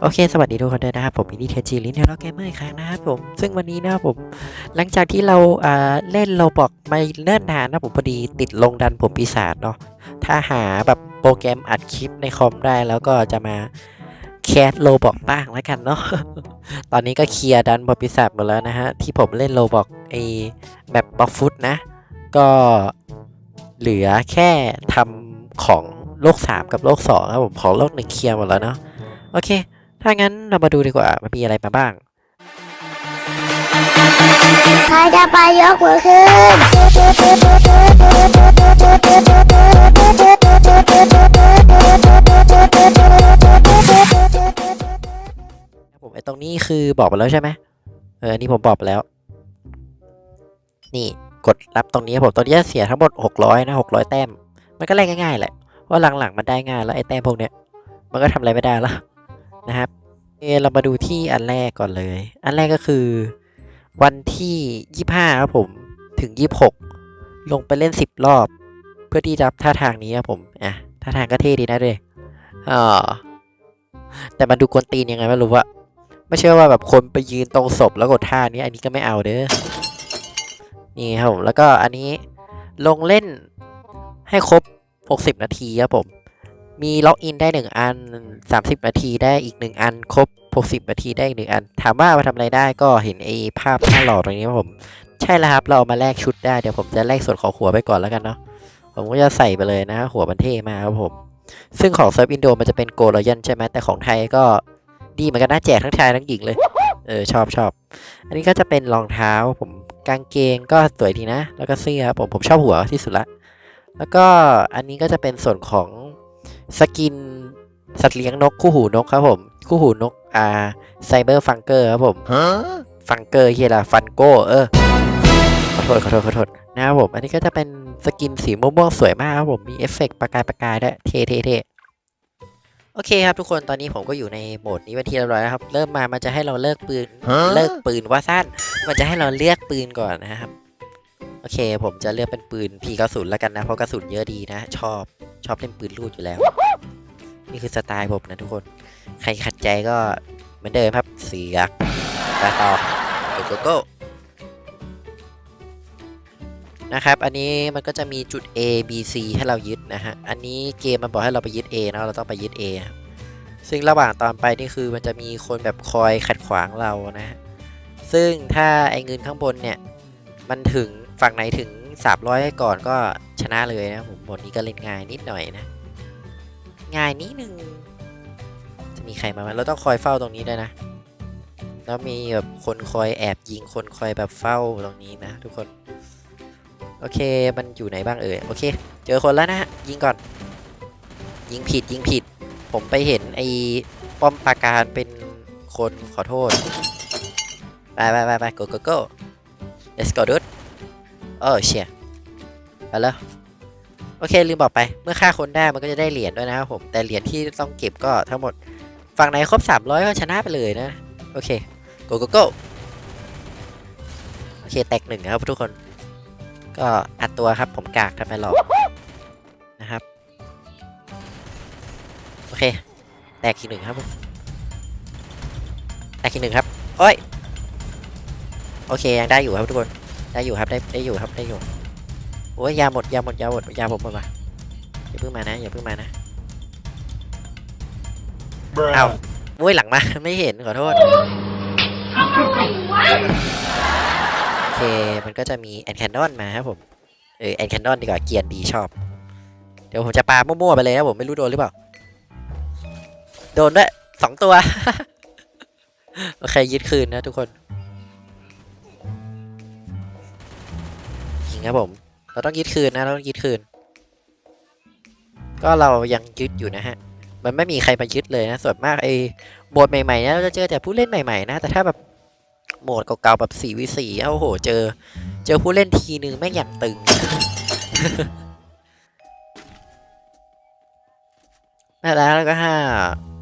โอเค สวัสดีทุกคนด้วยนะครับผมมินิเทจีลินเทอร์เกมเมอร์อีกครั้งนะครับผม ซึ่งวันนี้นะครับผม หลังจากที่เราเล่นเราบอกไม่เนิ่นนานนะผมพอดีติดลงดันผมปีศาจเนาะ ถ้าหาแบบโปรแกรมอัดคลิปในคอมได้แล้วก็จะมาแคสโลบอกบ้างแล้วกันเนาะ ตอนนี้ก็เคลียร์ดันบอปีศาจหมดแล้วนะฮะ ที่ผมเล่นโลบอกไอแบบบล็อกฟุตนะ ก็เหลือแค่ทำของโลก 3 กับโลก2ครับผมของโลกหนึ่งเคลียร์หมดแล้วเนาะ โอเค ถ้างั้นเรามาดูดีกว่ามันมีอะไรมาบ้าง ใครจะไปยกมือขึ้น ผมไอ้ตรงนี้คือบอกไปแล้วใช่ไหมเอออันนี่ผมบอกไปแล้ว นี่กดรับตรงนี้ครับผมตอนนี้เสียทั้งหมดหกร้อยนะหกร้อยแต้ม มันก็แลกง่ายๆแหละ เพราะหลังๆ มันได้ง่ายแล้วไอ้แต้มพวกเนี้ย มันก็ทำอะไรไม่ได้แล้ว นะครับเอเรามาดูที่อันแรกก่อนเลย อันแรกก็คือ วันที่ยี่ห้าครับผมถึงยี่หกลงไปเล่นสิบรอบ เพื่อที่จะรับท่าทางนี้ครับผม อะ ท่าทางก็เท่ดีนะเลยออแต่มันดูกวนตีนยังไงไม่รู้ว่า ไม่เชื่อว่าแบบคนไปยืนตรงศพแล้วกดท่านี้อันนี้ก็ไม่เอาเด้อ นี่ครับผม แล้วก็อันนี้ลงเล่นให้ครบ 60 นาทีครับผม มีล็อกอินได้ 1 อัน 30 นาทีได้อีก 1 อัน ครบ 60 นาทีได้อีก 1 อัน ถามว่ามาทำอะไรได้ก็เห็นไอ้ภาพหน้าหล่อตรงนี้ผม ใช่แล้วครับ เราเอามาแลกชุดได้ เดี๋ยวผมจะแลกส่วนของหัวไปก่อนแล้วกันเนาะ ผมก็จะใส่ไปเลยนะ หัวมันเท่มากครับผม ซึ่งของเซิร์ฟอินโดมันจะเป็นโกลรอยันใช่ไหมแต่ของไทยก็ดีเหมือนกันนะแจกทั้งชายทั้งหญิงเลย เออชอบชอบ อันนี้ก็จะเป็นรองเท้าผมกางเกงก็สวยดีนะ แล้วก็เสื้อครับผมผมชอบหัวที่สุดละ แล้วก็อันนี้ก็จะเป็นส่วนของ สกินสัตว์เลี้ยงนกคู่หูนกครับผม คู่หูนกอ่าไซเบอร์ฟังเกอร์ครับผมฟังเกอร์เฮียละฟันโกเออขอโทษขอโทษขอโทษนะครับผม อันนี้ก็จะเป็นสกินสีม่วงๆสวยมากครับผม มีเอฟเฟกต์ประกายประกายด้วยเท่เท่เท่โอเคครับทุกคนตอนนี้ผมก็อยู่ในโหมดนี้เป็นที่เรียบร้อยแล้วครับ เริ่มมามันจะให้เราเลิกปืนเลิกปืนว่าสั้น มันจะให้เราเลือกปืนก่อนนะครับ โอเค ผมจะเลือกเป็นปืน P90 แล้วกันนะเพราะกระสุนเยอะดีนะ ชอบ ชอบเล่นปืนลูดอยู่แล้ว นี่คือสไตล์ผมนะทุกคน ใครขัดใจก็เหมือนเดิมครับเสียกตาต่อโกโกโก้นะครับ อันนี้มันก็จะมีจุด A B C ให้เรายึดนะฮะ อันนี้เกมมันบอกให้เราไปยึด A นะเราต้องไปยึด A ซึ่งระหว่างตอนไปนี่คือมันจะมีคนแบบคอยขัดขวางเรานะฮะซึ่งถ้าไอ้เงินข้างบนเนี่ย มันถึงฝั่งไหนถึง 300ก่อนก็ ชนะเลยนะผมบทนี้ก็เล่นง่ายนิดหน่อยนะ ง่ายนิดนึง จะมีใครมาไหมเราต้องคอยเฝ้าตรงนี้ด้วยนะ แล้วมีแบบคนคอยแอบยิงคนคอยแบบเฝ้าตรงนี้นะทุกคน โอเคมันอยู่ไหนบ้างเอ่ยโอเค เจอคนแล้วนะยิงก่อน ยิงผิดยิงผิด ผมไปเห็นไอ้ป้อมปราการเป็นคนขอโทษไปไปไปไป go go go let's go dude เออเชีย ไปแล้วโอเคลืมบอกไป เมื่อฆ่าคนได้มันก็จะได้เหรียญด้วยนะครับผม แต่เหรียญที่ต้องเก็บก็ทั้งหมด ฝั่งไหนครบ 300 ก็ชนะไปเลยนะ โอเค go go go โอเค แตกหนึ่งครับทุกคน ก็อัดตัวครับผมกากทำไมหรอกนะครับ โอเค แตกอีกหนึ่งครับผมแตกอีกหนึ่งครับ โอ้ย โอเคยังได้อยู่ครับทุกคน ได้อยู่ครับได้ได้อยู่ครับได้อยู่ โอ้ยยาหมดยาหมดยาหมดยาผมหมดว่ะอย่าเพิ่งมานะอย่าเพิ่งมานะอ้าวโอ้ยหลังมาไม่เห็นขอโทษโอเคมันก็จะมีแอนแคนนอนมาครับผมเออแอนแคนนอนดีกว่าเกียนดีชอบ เดี๋ยวผมจะปามั่วๆไปเลยนะผมไม่รู้โดนหรือเปล่า โดนด้วยสองตัว โอเคยึดคืนนะทุกคนจริงครับผม เราต้องยึดคืนนะเราต้องยึดคืน ก็เรายังยึดอยู่นะฮะ มันไม่มีใครมายึดเลยนะส่วนมากไอ้โหมดใหม่ๆเนี่ยเราจะเจอแต่ผู้เล่นใหม่ๆนะ แต่ถ้าแบบโหมดเก่าๆแบบ4วิ4โอ้โห เจอ เจอผู้เล่นทีนึงแม่งอย่างตึงนั่นแล้วแล้วก็ห้า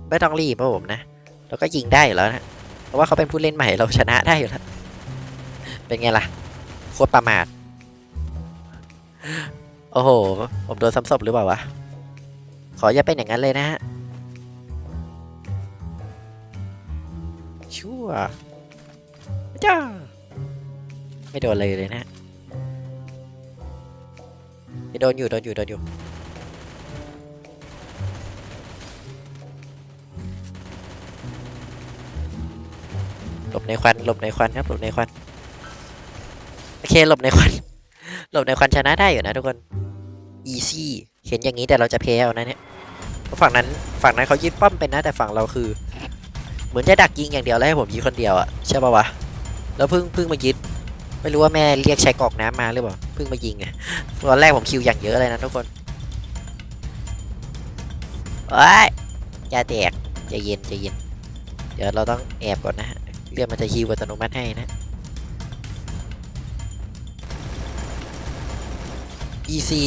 ไม่ต้องรีบครับผมนะเราก็ยิงได้อยู่แล้วนะเพราะว่าเขาเป็นผู้เล่นใหม่เราชนะได้อยู่แล้ว เป็นไงล่ะโคตรประมาท โอ้โห ผมโดนซ้ำศพหรือเปล่าวะ ขออย่าเป็นอย่างนั้นเลยนะฮะ ชั่วจ้า ไม่โดนเลยเลยนะไม่โดนอยู่ โดนอยู่ โดนอยู่ หลบในควัน หลบในควันครับ หลบในควัน โอเค หลบในควัน หลบในควันชนะได้อยู่นะทุกคน easy เห็นอย่างนี้แต่เราจะแพ้เอานะเนี่ยฝั่งนั้นฝั่งนั้นเขายึดป้อมเป็นนะแต่ฝั่งเราคือ เหมือนจะดักยิงอย่างเดียวแล้วให้ผมยิงคนเดียวอะใช่ปะวะแล้วเพิ่งเพิ่งมายึดไม่รู้ว่าแม่เรียกใช้กรอกน้ำมาหรือเปล่าเพิ่งมายิงไงตอนแรกผมคิวอย่างเยอะเลยนะทุกคนโอ้ยอย่าแตกใจเย็นใจเย็น เดี๋ยวเราต้องแอบก่อนนะฮะเรื่องมันจะฮิวอัตโนมัติให้นะ easy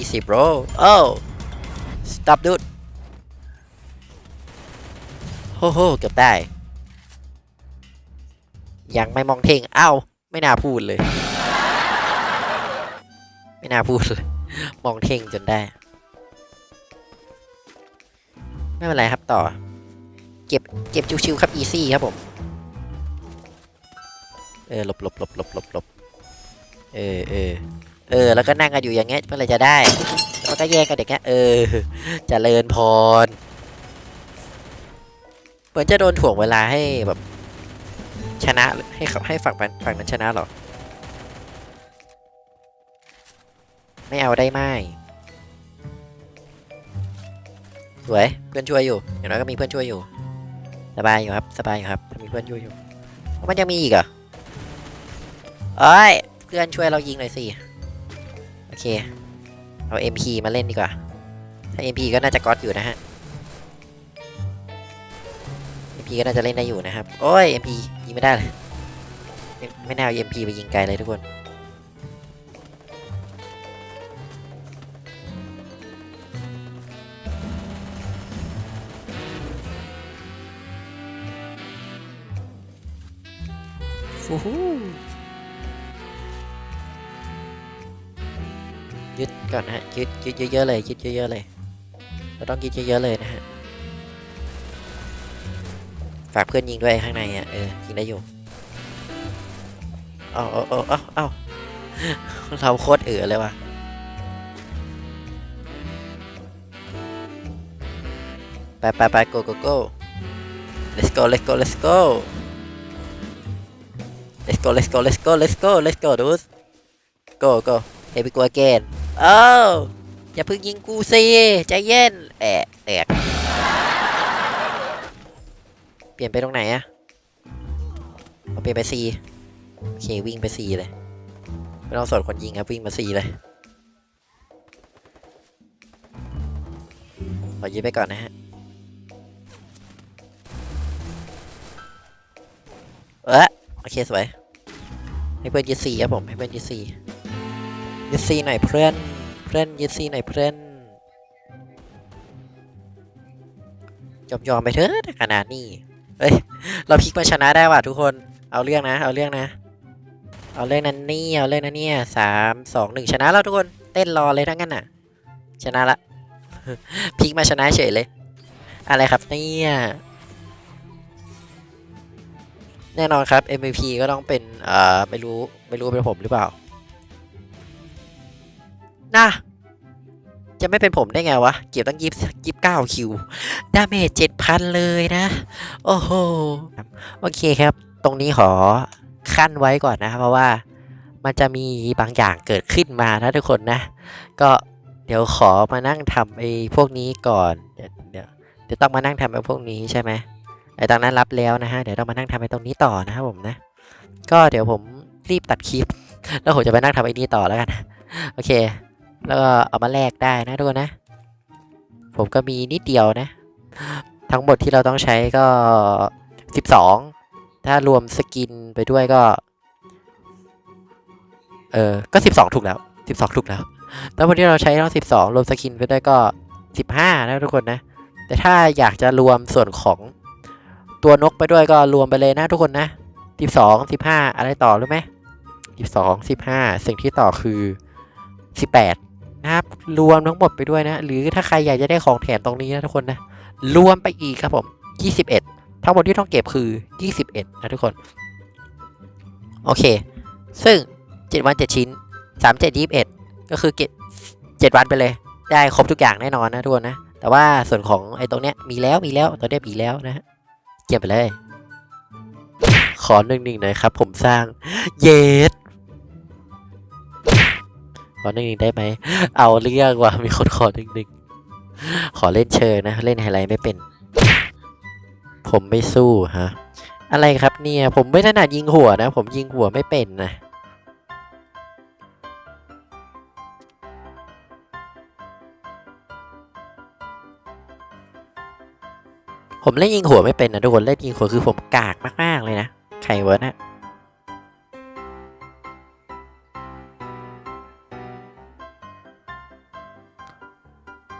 easy bro oh stop dude โฮ้โหเกือบได้ ยังไม่มองเท่งเอ้าไม่น่าพูดเลย ไม่น่าพูดเลย มองเท่งจนได้ ไม่เป็นไรครับต่อ เก็บเก็บชิวๆครับ easy ครับผม เออหลบหลบหลบหลบหลบหลบ เออเออเออ แล้วก็นั่งกันอยู่อย่างเงี้ยเมื่อไรจะได้แล้วก็แยกกันเด็กเงี้ยเออจะเจริญพรเหมือนจะโดนถ่วงเวลาให้แบบ ชนะให้เขาให้ฝั่งฝั่งฝั่งนั้นชนะหรอไม่เอาได้ไหมสวยเพื่อนช่วยอยู่อย่างน้อยก็มีเพื่อนช่วยอยู่ สบายอยู่ครับ สบายอยู่ครับมีเพื่อนช่วยอยู่มันยังมีอีกเหรอเอ้ย เพื่อนช่วยเรายิงหน่อยสิ โอเค เอา MP มาเล่นดีกว่า ถ้า MP ก็น่าจะก๊อตอยู่นะฮะ MP ก็น่าจะเล่นได้อยู่นะครับ โอ้ย MP ยิงไม่ได้เลย ไม่น่าเอา MP ไปยิงไกลเลยทุกคนฟูฮู ก่อนนะฮะยึดยึดเยอะๆเลยยึดเยอะๆเลยเราต้องยึดเยอะๆเลยนะฮะฝากเพื่อนยิงด้วยข้างในอะเออยิงได้อยู่เอาเอาเอาเอาเอาเราโคตรเอ๋อเลยว่ะไปไปไป go go go let's go let's go let's go let's go let's go let's go let's go let's go dude go go here we go again เอ้าอย่าเพิ่งยิงกูสิใจเย็นแอะแตกเปลี่ยนไปตรงไหนอะเอาเปลี่ยนไป C โอเควิ่งไป C เลยไม่ต้องสนคนยิงครับวิ่งมา C เลยขอยืดไปก่อนนะฮะเออโอเคสวยให้เพื่อนยึด C ครับผมให้เพื่อนยึด C ยึด C หน่อยเพื่อน เพื่อนยึด C หน่อยเพื่อน ยอมยอมไปเถอะขนาดนี้ เฮ้ย เราพลิกมาชนะได้ว่ะทุกคน เอาเรื่องนะ เอาเรื่องนะ เอาเรื่องนั้นนี่ เอาเรื่องนั้นเนี่ยสามสองหนึ่งชนะแล้วทุกคน เต้นรอเลยทั้งนั้นน่ะ ชนะละ พลิกมาชนะเฉยเลย อะไรครับเนี่ยแน่นอนครับ MVP ก็ต้องเป็น เอ่อ ไม่รู้ ไม่รู้เป็นผมหรือเปล่า นะ จะไม่เป็นผมได้ไงวะ เก็บตั้งยี่สิบเก้าคิว ดาเมจเจ็ดพันเลยนะ โอ้โห โอเคครับ ตรงนี้ขอขั้นไว้ก่อนนะครับเพราะว่ามันจะมีบางอย่างเกิดขึ้นมานะทุกคนนะ ก็เดี๋ยวขอมานั่งทำไอ้พวกนี้ก่อน เดี๋ยวเดี๋ยวต้องมานั่งทำไอ้พวกนี้ใช่ไหมไอ้ตรงนั้นรับแล้วนะฮะ เดี๋ยวต้องมานั่งทำไอ้ตรงนี้ต่อนะครับผมนะ ก็เดี๋ยวผมรีบตัดคลิป แล้วผมจะไปนั่งทำไอ้นี้ต่อแล้วกัน โอเค แล้วก็เอามาแลกได้นะทุกคนนะ ผมก็มีนิดเดียวนะ ทั้งหมดที่เราต้องใช้ก็ 12 ถ้ารวมสกินไปด้วยก็ เออก็ 12 ถูกแล้ว 12 ถูกแล้วแล้ววันที่เราใช้ต้อง12 รวมสกินไปด้วยก็ 15 นะทุกคนนะ แต่ถ้าอยากจะรวมส่วนของตัวนกไปด้วยก็รวมไปเลยนะทุกคนนะ 12 15 อะไรต่อรู้ไหม12 15 สิ่งที่ต่อคือ 18 นะครับ รวมทั้งหมดไปด้วยนะ หรือถ้าใครอยากจะได้ของแถมตรงนี้นะทุกคนนะ รวมไปอีกครับผม 21ททั้งหมดที่ต้องเก็บคือ 21 นะทุกคน โอเค ซึ่ง 7 วัน 7 ชิ้น 3 7 21 ก็คือเก็บ7วันไปเลย ได้ครบทุกอย่างแน่นอนนะทุกคนนะ แต่ว่าส่วนของไอ้ตรงเนี้ยมีแล้วมีแล้วตัวเนี้ยมีแล้วนะฮะเก็บไปเลย ขอหนึ่งหนึ่งหน่อยครับ ผมสร้าง เยส ขอหนึ่งหนึ่งได้ไหม เอาเรื่องว่ะมีคนขอหนึ่งหนึ่งขอเล่นเชิญนะ เล่นไฮไลท์ไม่เป็น ผมไม่สู้ฮะ อะไรครับเนี่ย ผมไม่ถนัดยิงหัวนะ ผมยิงหัวไม่เป็นนะผมเล่นยิงหัวไม่เป็นนะทุกคนเล่นยิงหัวคือผมกากมากๆเลยนะใครวะนะ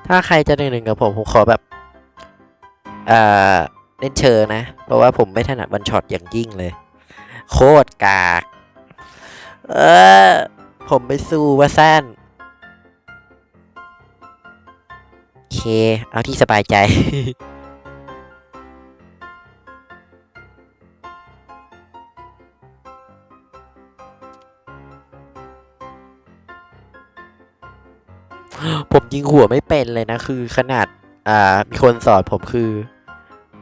ถ้าใครจะหนึ่งหนึ่งกับผมผมขอแบบเอ่อเล่นเชิญนะ เพราะว่าผมไม่ถนัดวันช็อตอย่างยิ่งเลย โคตรกาก เออ ผมไปสู้ว่าสั้นโอเค เอาที่สบายใจ ผมยิงหัวไม่เป็นเลยนะ คือขนาด อ่า มีคนสอนผมคือ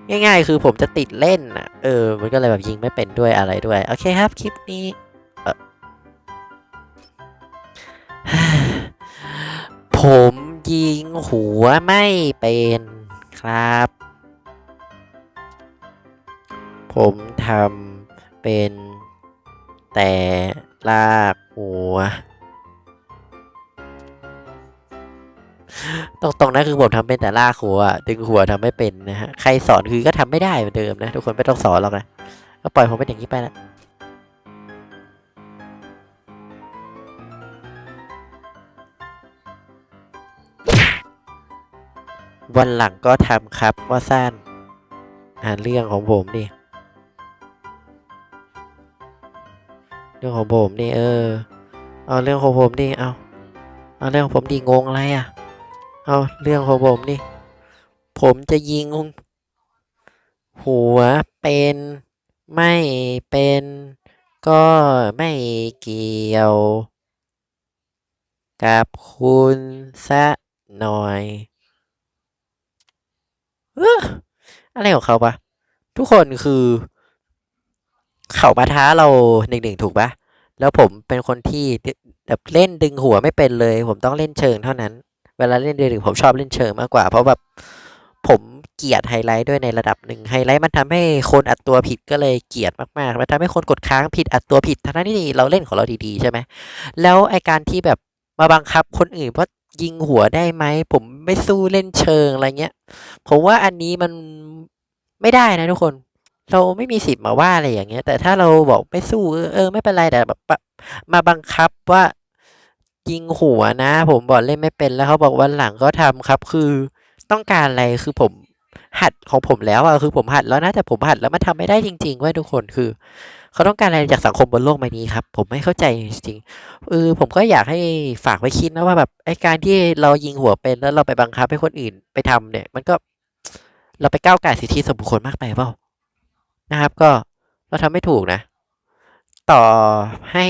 ง่ายๆ คือผมจะติดเล่นอะ เออ มันก็เลยแบบยิงไม่เป็นด้วยอะไรด้วย โอเคครับ คลิปนี้ผมยิงหัวไม่เป็นครับ ผมทำเป็นแต่ลากหัว ตรงตรงๆนั้นคือผมทำเป็นแต่ลากหัวดึงหัวทำไม่เป็นนะฮะใครสอนคือก็ทำไม่ได้เหมือนเดิมนะทุกคนไม่ต้องสอนหรอกนะก็ปล่อยผมเป็นอย่างนี้ไปละวันหลังก็ทำครับว่าสั้นอ่านเรื่องของผมดิเรื่องของผมนี่เออเอาเรื่องของผมดิเอาเอาเรื่องของผมดิงงอะไรอะ เอาเรื่องของผมดิผมจะยิง หัวเป็นไม่เป็นก็ไม่เกี่ยว กับคุณซะหน่อยเอ้ออะไรของเขาปะทุกคนคือ เขามาท้าเราหนึ่งหนึ่งถูกปะแล้วผมเป็นคนที่แบบเล่นดึงหัวไม่เป็นเลย ผมต้องเล่นเชิงเท่านั้น เวลาเล่นเดลิกผมชอบเล่นเชิงมากกว่า เพราะแบบผมเกลียดไฮไลท์ด้วยในระดับหนึ่งไฮไลท์มันทำให้คนอัดตัวผิดก็เลยเกลียดมากๆมันทำให้คนกดค้างผิดอัดตัวผิดทั้งที่เราเล่นของเราดีๆใช่ไหมแล้วไอการที่แบบมาบังคับคนอื่นว่ายิงหัวได้ไหมผมไม่สู้เล่นเชิงอะไรเงี้ยผมว่าอันนี้มันไม่ได้นะทุกคน เราไม่มีสิทธิ์มาว่าอะไรอย่างเงี้ย แต่ถ้าเราบอกไม่สู้เออไม่เป็นไรแต่แบบมาบังคับว่า ยิงหัวนะ ผมบอกเล่นไม่เป็นแล้วเขาบอกวันหลังก็ทำครับ คือต้องการอะไรคือผมหัดของผมแล้วอะคือผมหัดแล้วนะแต่ผมหัดแล้วมันทำไม่ได้จริงๆเว้ยทุกคนคือเขาต้องการอะไรจากสังคมบนโลกใบนี้ครับ ผมไม่เข้าใจจริงๆเออผมก็อยากให้ฝากไว้คิดนะว่าแบบไอการที่เรายิงหัวเป็นแล้วเราไปบังคับให้คนอื่นไปทำเนี่ย มันก็เราไปก้าวไก่สิทธิส่วนบุคคลมากไปเปล่านะครับ ก็เราทำไม่ถูกนะ ต่อให้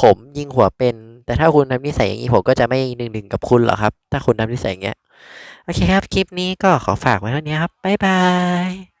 ผมยิงหัวเป็น แต่ถ้าคุณทำนิสัยอย่างนี้ผมก็จะไม่หนึ่งหนึ่งกับคุณหรอกครับ ถ้าคุณทำนิสัยอย่างเงี้ย โอเคครับ คลิปนี้ก็ขอฝากไว้เท่านี้ครับ บ๊ายบาย